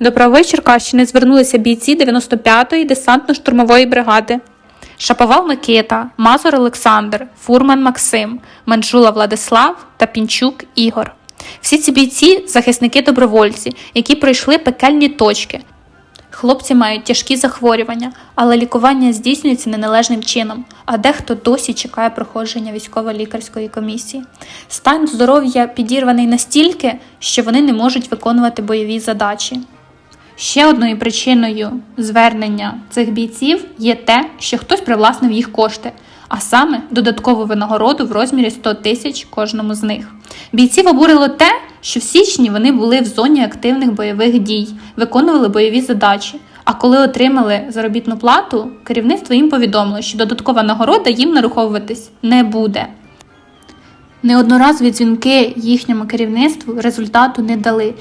До правової Черкащини звернулися бійці 95-ї десантно-штурмової бригади. Шаповал Микита, Мазур Олександр, Фурман Максим, Манжула Владислав та Пінчук Ігор. Всі ці бійці захисники добровольці, які пройшли пекельні точки. Хлопці мають тяжкі захворювання, але лікування здійснюється неналежним чином, а дехто досі чекає проходження військово-лікарської комісії. Стан здоров'я підірваний настільки, що вони не можуть виконувати бойові задачі. Ще одною причиною звернення цих бійців є те, що хтось привласнив їх кошти, а саме додаткову винагороду в розмірі 100 тисяч кожному з них. Бійців обурило те, що в січні вони були в зоні активних бойових дій, виконували бойові задачі. А коли отримали заробітну плату, керівництво їм повідомило, що додаткова нагорода їм нараховуватись не буде. Неодноразові дзвінки їхньому керівництву результату не дали.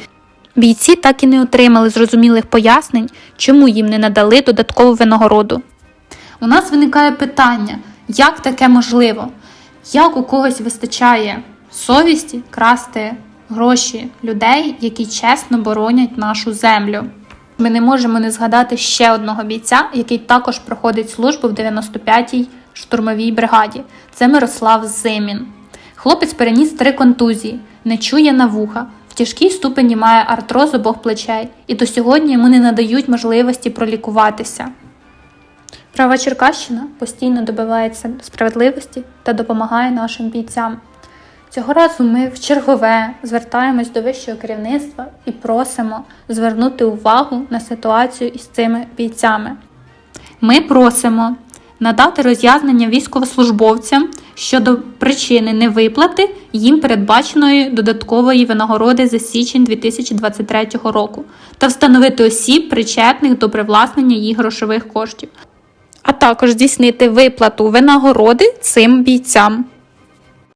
Бійці так і не отримали зрозумілих пояснень, чому їм не надали додаткову винагороду. У нас виникає питання, як таке можливо? Як у когось вистачає совісті красти гроші людей, які чесно боронять нашу землю? Ми не можемо не згадати ще одного бійця, який також проходить службу в 95-й штурмовій бригаді. Це Мирослав Зимін. Хлопець переніс три контузії, не чує на вуха, тяжкій ступені має артроз обох плечей, і до сьогодні йому не надають можливості пролікуватися. Права Черкащина постійно добивається справедливості та допомагає нашим бійцям. Цього разу ми в чергове звертаємось до вищого керівництва і просимо звернути увагу на ситуацію із цими бійцями. Ми просимо надати роз'яснення військовослужбовцям щодо причини невиплати їм передбаченої додаткової винагороди за січень 2023 року та встановити осіб, причетних до привласнення їх грошових коштів, а також здійснити виплату винагороди цим бійцям.